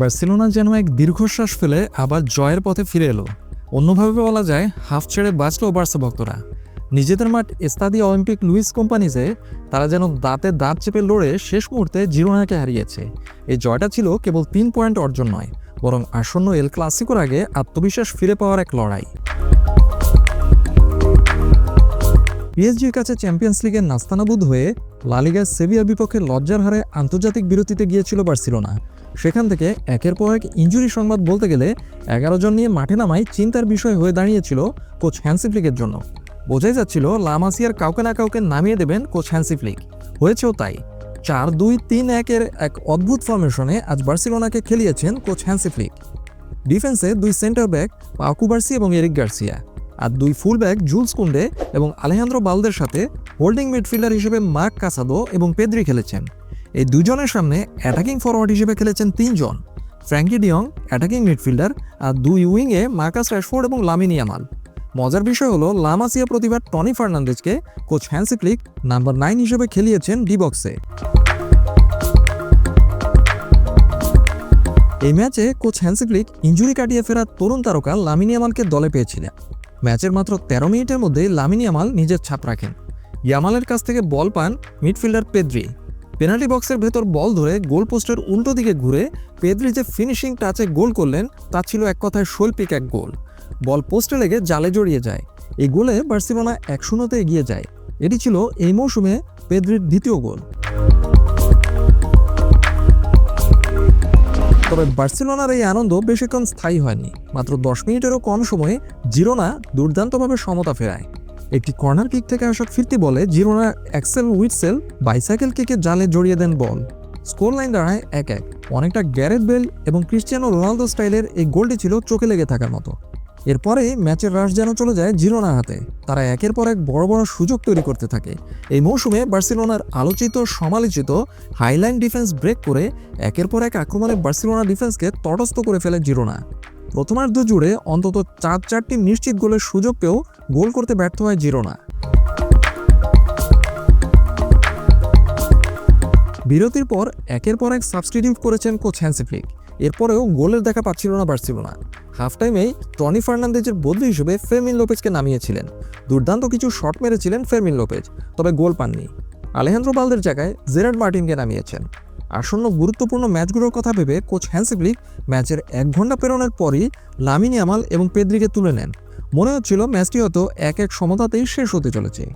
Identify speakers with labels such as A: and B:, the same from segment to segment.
A: Barcelona যেন এক দীর্ঘশ্বাস ফেলে আবার জয়ের পথে ফিরে এলো। অন্যভাবে বলা যায়, হাফ ছেড়ে বাঁচল বার্সা ভক্তরা। নিজেদের মাঠ এস্তাদি অলিম্পিক লুইস কোম্পানিজে তারা যেন দাঁতে দাঁত চেপে লড়ে শেষ মুহূর্তে জিরোনাকে হারিয়েছে। এই জয়টা ছিল কেবল তিন পয়েন্ট অর্জন নয়, বরং আসন্ন এল ক্লাসিকোর আগে আত্মবিশ্বাস ফিরে পাওয়ার এক লড়াই। পিএসজির কাছে চ্যাম্পিয়ন্স লিগের নাস্তানাবুদ হয়ে লালিগার সেভিয়ার বিপক্ষে লজ্জার হারে আন্তর্জাতিক বিরতিতে গিয়েছিল বার্সেলোনা। সেখান থেকে একের পর এক ইঞ্জুরি সংবাদ বলতে গেলে এগারো জন নিয়ে মাঠে নামাই চিন্তার বিষয় হয়ে দাঁড়িয়েছিল কোচ হ্যান্সি ফ্লিকের জন্য। বোঝাই যাচ্ছিল, লামাসিয়ার কাউকে না কাউকে নামিয়ে দেবেন কোচ হ্যান্সি ফ্লিক। হয়েছেও তাই। চার, দুই, তিন, একের এক অদ্ভুত ফরমেশনে আজ বার্সেলোনাকে খেলিয়েছেন কোচ হ্যান্সিফ্লিক ডিফেন্সে দুই সেন্টার ব্যাক পাকুবার্সি এবং এরিক গার্সিয়া। আর দুই ফুল ব্যাক জুলস কুন্ডে এবং আলেহান্দ্রো বালদের সাথে হোল্ডিং মিডফিল্ডার হিসেবে মার্ক কাসাদো এবং পেদ্রি খেলেছেন। এই দুজনের সামনে অ্যাটাকিং ফরওয়ার্ড হিসেবে খেলেছেন তিনজন। Frenkie de Jong attacking midfielder আর দুই উইংয়ে মার্কাস র্যাশফোর্ড এবং লামিনিয়ামাল মজার বিষয় হলো, লামাসিয়া প্রতিভার Tony ফার্নান্দেজকে coach Hansi Flick number nine হিসেবে খেলিয়েছেন ডি বক্সে। এই ম্যাচে কোচ হ্যান্সি ফ্লিক ইঞ্জুরি কাটিয়ে ফেরা তরুণ তারকা লামিনিয়ামালকে দলে পেয়েছিলেন। ম্যাচের মাত্র তেরো মিনিটের মধ্যে লামিনিয়ামাল নিজের ছাপ রাখেন। ইয়ামালের কাছ থেকে বল পান মিডফিল্ডার পেদ্রি। পেনাল্টি বক্সের ভেতর বল ধরে গোল পোস্টের উল্টো দিকে ঘুরে পেদ্রি যে ফিনিশিং টাচে গোল করলেন, তা ছিল এক কথায় শৈল্পিক এক গোল। বল পোস্টে লেগে জালে জড়িয়ে যায়। এই গোলে বার্সেলোনা এক শূন্যতে এগিয়ে যায়। এটি ছিল এই মৌসুমে পেদ্রির দ্বিতীয় গোল। তবে বার্সেলোনার এই আনন্দ বেশিক্ষণ স্থায়ী হয়নি। মাত্র দশ মিনিটেরও কম সময়ে জিরোনা দুর্দান্তভাবে সমতা ফেরায়। একটি কর্নার কিক থেকে আসা ফিরতি বলে জিরোনা এক্সেল উইটসেল বাইসাইকেল কিকে জালে জড়িয়ে দেন বল। স্কোর লাইন দাঁড়ায় এক এক। অনেকটা গ্যারেথ বেল এবং ক্রিশ্চিয়ানো রোনালদো স্টাইলের এই গোলটি ছিল চোখে লেগে থাকার মতো। এরপরে ম্যাচের রাশ যেন চলে যায় জিরোনা হাতে। তারা একের পর এক বড় বড় সুযোগ তৈরি করতে থাকে। এই মৌসুমে বার্সেলোনার আলোচিত, সমালোচিত, হাইলাইন ডিফেন্স ব্রেক করে একের পর এক আক্রমণে বার্সেলোনা ডিফেন্সকে তটস্থ করে ফেলে জিরোনা। প্রথমার্ধ জুড়ে অন্তত চার চারটি নিশ্চিত গোলের সুযোগ পেয়েও গোল করতে ব্যর্থ হয় জিরোনা। বিরতির পর একের পর এক সাবস্টিটিউট করেছেন কোচ হ্যান্সি ফ্লিক এরপরেও গোলের দেখা পাচ্ছিল না বার্সেলোনা। হাফ টাইমেই টনি ফার্নান্দেজের বদলি হিসেবে ফেরমিন লোপেজকে নামিয়েছিলেন। দুর্দান্ত কিছু শট মেরেছিলেন ফেরমিন লোপেজ তবে গোল পাননি। আলেহান্দ্রো বালদের জায়গায় জেরার্ড মার্টিনকে নামিয়েছেন। আসন্ন গুরুত্বপূর্ণ ম্যাচগুলোর কথা ভেবে কোচ হ্যান্সি ফ্লিক ম্যাচের এক ঘণ্টা পেরোনোর পরই লামিনি আমাল এবং পেদ্রিকে তুলে নেন। মনে হচ্ছিল ম্যাচটি হয়তো এক এক সমতাতেই শেষ হতে চলেছে।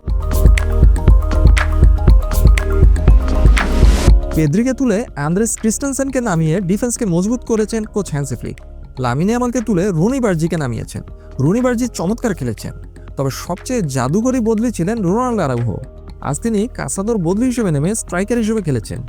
A: পেদ্রিকে তুলে অ্যান্দ্রেস ক্রিস্টেনসেনকে নামিয়ে ডিফেন্সকে মজবুত করেছেন কোচ হ্যান্সি ফ্লিক। লামিনে আমালকে তুলে রুনি বার্জিকে নামিয়েছেন। রুনি বার্জি চমৎকার খেলেছেন। তবে সবচেয়ে জাদুকরী বদলি ছিলেন রোনাল্ডো আরাউহো। আজ তিনি কাসাদোর বদলি হিসেবে নেমে স্ট্রাইকার হিসেবে খেলেছেন।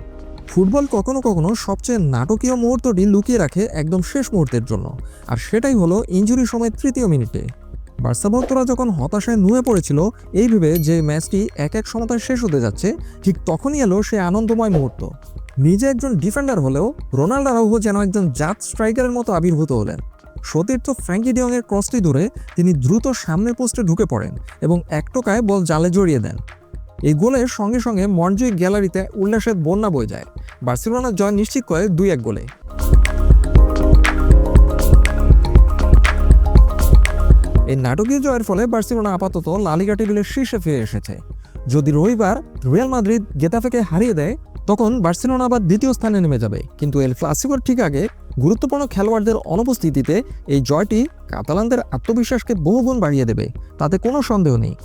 A: ফুটবল কখনো কখনো সবচেয়ে নাটকীয় মুহূর্তটি লুকিয়ে রাখে একদম শেষ মুহূর্তের জন্য। আর সেটাই হলো ইঞ্জুরি সময় তৃতীয় মিনিটে। বার্সা ভক্তরা যখন হতাশায় নুয়ে পড়েছিল, এই ভেবে যে ম্যাচটি এক এক সমতায় শেষ হতে যাচ্ছে, ঠিক তখনই এলো সে আনন্দময় মুহূর্ত। নিজে একজন ডিফেন্ডার হলেও রোনাল্ডো আরাউহো যেন একজন জাত স্ট্রাইকারের মতো আবির্ভূত হলেন। সতীর্থ ফ্র্যাঙ্কি ডিয়ংয়ের ক্রসটি ধরে তিনি দ্রুত সামনের পোস্টে ঢুকে পড়েন এবং এক টোকায় বল জালে জড়িয়ে দেন। এই গোলের সঙ্গে সঙ্গে মঞ্জুই গ্যালারিতে উল্লাসের বন্যা বয়ে যায়। বার্সেলোনার জয় নিশ্চিত করে দুই এক গোলে। এই নাটকীয় জয়ের ফলে বার্সেলোনা আপাতত লালিগা টেবিলের শীর্ষে ফিরে এসেছে। যদি রবিবার রিয়াল মাদ্রিদ গেতাফেকে হারিয়ে দেয়, তখন বার্সেলোনা আবার দ্বিতীয় স্থানে নেমে যাবে। কিন্তু এল ক্লাসিকোর ঠিক আগে গুরুত্বপূর্ণ খেলোয়াড়দের অনুপস্থিতিতে এই জয়টি কাতালানদের আত্মবিশ্বাসকে বহুগুণ বাড়িয়ে দেবে। তাতে কোনো সন্দেহ নেই।